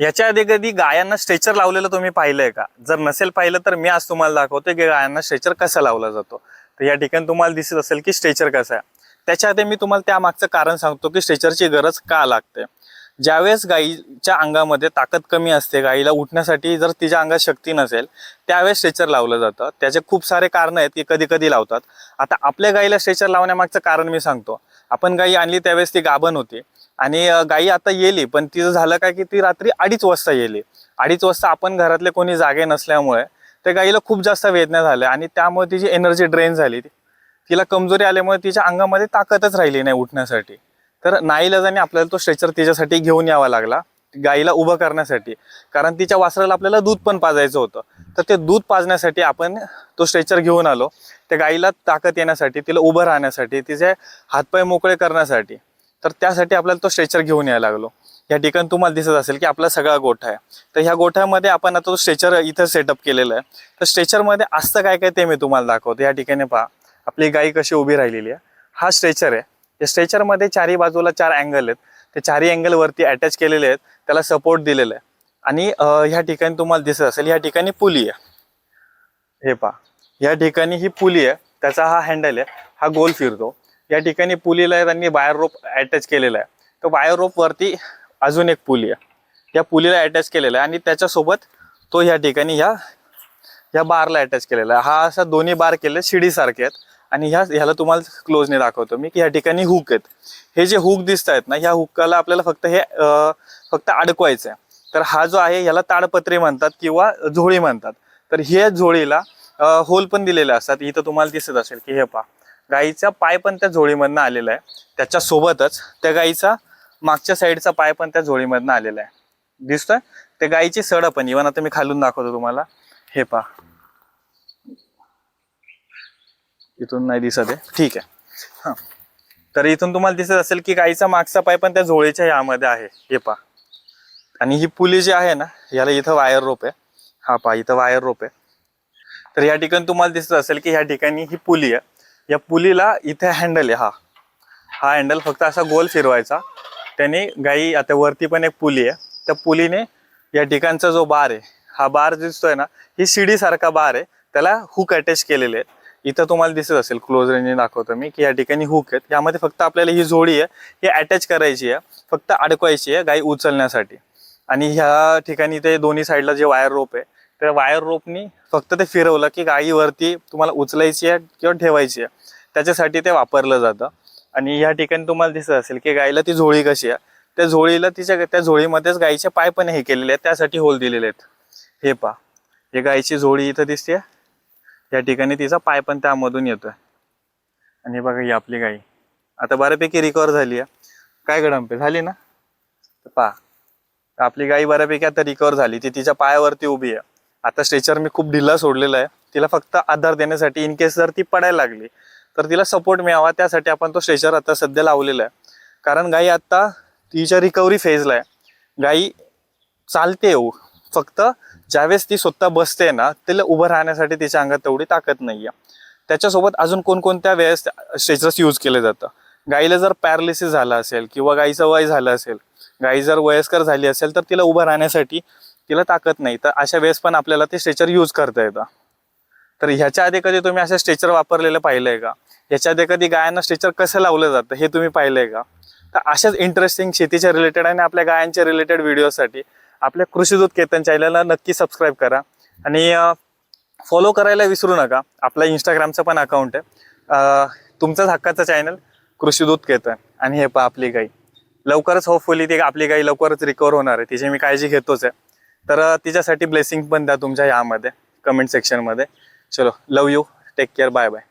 याच्या आधी कधी गायांना स्ट्रेचर लावलेलं तुम्ही पाहिलंय का? जर नसेल पाहिलं तर मी आज तुम्हाला दाखवतो की गायांना स्ट्रेचर कसा लावला जातो. तर या ठिकाणी तुम्हाला दिसत असेल की स्ट्रेचर कसा आहे. त्याच्या आधी मी तुम्हाला त्यामागचं कारण सांगतो की स्ट्रेचरची गरज का लागते. ज्यावेळेस गाईच्या अंगामध्ये ताकद कमी असते गाईला उठण्यासाठी जर तिच्या अंगात शक्ती नसेल त्यावेळेस स्ट्रेचर लावलं जातं. त्याचे खूप सारे कारणं आहेत की कधी कधी लावतात. आता आपल्या गाईला स्ट्रेचर लावण्यामागचं कारण मी सांगतो. आपण गाई आणली त्यावेळेस ती गाभण होती. आणि गाई आता येली पण तिचं झालं काय की ती रात्री अडीच वाजता येली. अडीच वाजता आपण घरातले कोणी जागे नसल्यामुळे त्या गाईला खूप जास्त वेदना झाल्या आणि त्यामुळे तिची एनर्जी ड्रेन झाली. तिला कमजोरी आल्यामुळे तिच्या अंगामध्ये ताकदच राहिली नाही उठण्यासाठी. तर नाईलाजाने आपल्याला तो स्ट्रेचर तिच्यासाठी घेऊन यावा लागला. गाईला उभं करण्यासाठी. कारण तिच्या वासराला आपल्याला दूध पण पाजायचं होतं. तर ते दूध पाजण्यासाठी आपण तो स्ट्रेचर घेऊन आलो. त्या गाईला ताकद येण्यासाठी तिला उभं राहण्यासाठी तिचे हातपाय मोकळे करण्यासाठी. तर त्यासाठी आपल्याला तो स्ट्रेचर घेऊन यायला लागलो. या ठिकाणी तुम्हाला दिसत असेल की आपला सगळा गोठा आहे. तर ह्या गोठ्यामध्ये आपण आता तो स्ट्रेचर इथं सेटअप केलेलं आहे. तर स्ट्रेचरमध्ये असतं काय काय ते मी तुम्हाला दाखवतो. या ठिकाणी पहा. आपली गाई कशी उभी राहिलेली आहे. हा स्ट्रेचर आहे. या स्ट्रेचरमध्ये चारही बाजूला चार अँगल आहेत. ते चारही अँगलवरती अटॅच केलेले आहेत. त्याला सपोर्ट दिलेला आहे. आणि ह्या ठिकाणी तुम्हाला दिसत असेल ह्या ठिकाणी पुली आहे. हे पहा. या ठिकाणी ही पुली आहे. त्याचा हा हँडल आहे. हा गोल फिरतो. या ठिकाणी पुलीला त्यांनी वायर रोप अटॅच केलेला आहे. तर वायर रोपवरती अजून एक पुली आहे. या पुलीला अटॅच केलेला आहे. आणि त्याच्यासोबत तो ह्या ठिकाणी ह्या ह्या बारला अटॅच केलेला आहे. हा असा दोन्ही बार केले शिडीसारखे आहेत. आणि ह्या ह्याला तुम्हाला क्लोजने दाखवतो मी की ह्या ठिकाणी हुक आहेत. हे जे हुक दिसत आहेत ना ह्या हुकाला आपल्याला फक्त हे फक्त अडकवायचं आहे तर हा जो आहे ह्याला ताडपत्रे म्हणतात किंवा झोळी म्हणतात. तर हे झोळीला होल पण दिलेले असतात. इथं तुम्हाला दिसत असेल की हे पहा. गाईचा पाय पण त्या झोळीमधनं आलेला आहे. त्याच्यासोबतच त्या गाईचा मागच्या साईडचा पाय पण त्या झोळीमधनं आलेला आहे. दिसतोय? त्या गाईची सड पण इव्हन आता मी खालून दाखवतो तुम्हाला. हे पहा. इथून नाही दिसत आहे. ठीक आहे. हां. तर इथून तुम्हाला दिसत असेल की गाईचा मागचा पाय पण त्या झोळीच्या यामध्ये आहे. हे पहा. आणि ही पुली जी आहे ना याला इथं वायर रोप आहे. हा पहा इथं वायर रोप आहे. तर या ठिकाणी तुम्हाला दिसत असेल की ह्या ठिकाणी ही पुली आहे. या पुलीला इथे हँडल आहे. हा. हा हँडल फक्त असा गोल फिरवायचा. त्याने गाई आता वरती पण एक पुली आहे. त्या पुलीने या ठिकाणचा जो बार आहे हा बार दिसतोय ना ही शिडीसारखा बार आहे. त्याला हुक अटॅच केलेले आहे इथं तुम्हाला दिसत असेल क्लोज रेंजने दाखवतो मी की या ठिकाणी हुक आहेत. यामध्ये फक्त आपल्याला ही जोडी आहे ही अटॅच करायची आहे फक्त अडकवायची आहे गाई उचलण्यासाठी. आणि ह्या ठिकाणी ते दोन्ही साईडला जे वायर रोप आहे त्या वायर रोपनी फक्त ते फिरवलं की गाईवरती तुम्हाला उचलायची आहे किंवा ठेवायची आहे. त्याच्यासाठी ते वापरलं जातं. आणि ह्या ठिकाणी तुम्हाला दिसत असेल की गाईला ती झोळी कशी आहे. त्या झोळीला तिच्या त्या झोळीमध्येच गाईचे पाय पण हे केलेले आहेत त्यासाठी होल दिलेले आहेत. हे पा हे गाईची झोळी इथं दिसते या ठिकाणी तिचा पाय पण त्यामधून येतोय. आणि हे बघा ही आपली गाई आता बऱ्यापैकी रिकवर झाली आहे. काय गडंपे झाली ना? तर पहा आपली गाई बऱ्यापैकी आता रिकवर झाली. ती तिच्या पायावरती उभी आहे. आता स्ट्रेचर मी खूप ढिला सोडलेला आहे. तिला फक्त आधार देण्यासाठी इन केस जर ती पडायला लागली तर तिला सपोर्ट मिळावा. त्यासाठी आपण तो स्ट्रेचर आता सध्या लावलेला आहे. कारण गाई आता तिच्या रिकव्हरी फेजला आहे. गाई चालते येऊ. फक्त ज्यावेळेस ती स्वतः बसते ना तिला उभं राहण्यासाठी तिच्या अंगात तेवढी ताकद नाही आहे त्याच्यासोबत अजून कोणकोणत्या वेळेस स्ट्रेचर्स यूज केले जातं? गाईला जर पॅरालिसिस झाला असेल किंवा गाईचं वय झालं असेल गाई जर वयस्कर झाली असेल तर तिला उभं राहण्यासाठी तिला ताकद नाही. तर अशा वेळेस पण आपल्याला ते स्ट्रेचर यूज करता येतं. तर ह्याच्या आधी कधी तुम्ही असं स्ट्रेचर वापरलेलं पाहिलंय का? ह्याच्या आधी कधी गायांना स्ट्रेचर कसं लावलं जातं हे तुम्ही पाहिलंय का? तर अशाच इंटरेस्टिंग शेतीच्या रिलेटेड आणि आपल्या गायांच्या रिलेटेड व्हिडिओसाठी आपल्या कृषीदूत केतन चॅनलला नक्की सबस्क्राईब करा. आणि फॉलो करायला विसरू नका. आपला इंस्टाग्रामचं पण अकाउंट आहे. तुमचाच हक्काचं चॅनल कृषीदूत केतन. आणि हे पहा आपली गाई. लवकरच होपफुली ती आपली गाई लवकरच रिकवर होणार आहे. तिची मी काळजी घेतोच आहे. तर तिच्यासाठी ब्लेसिंग पण द्या तुमच्या यामध्ये कमेंट सेक्शनमध्ये चलो love you take care bye bye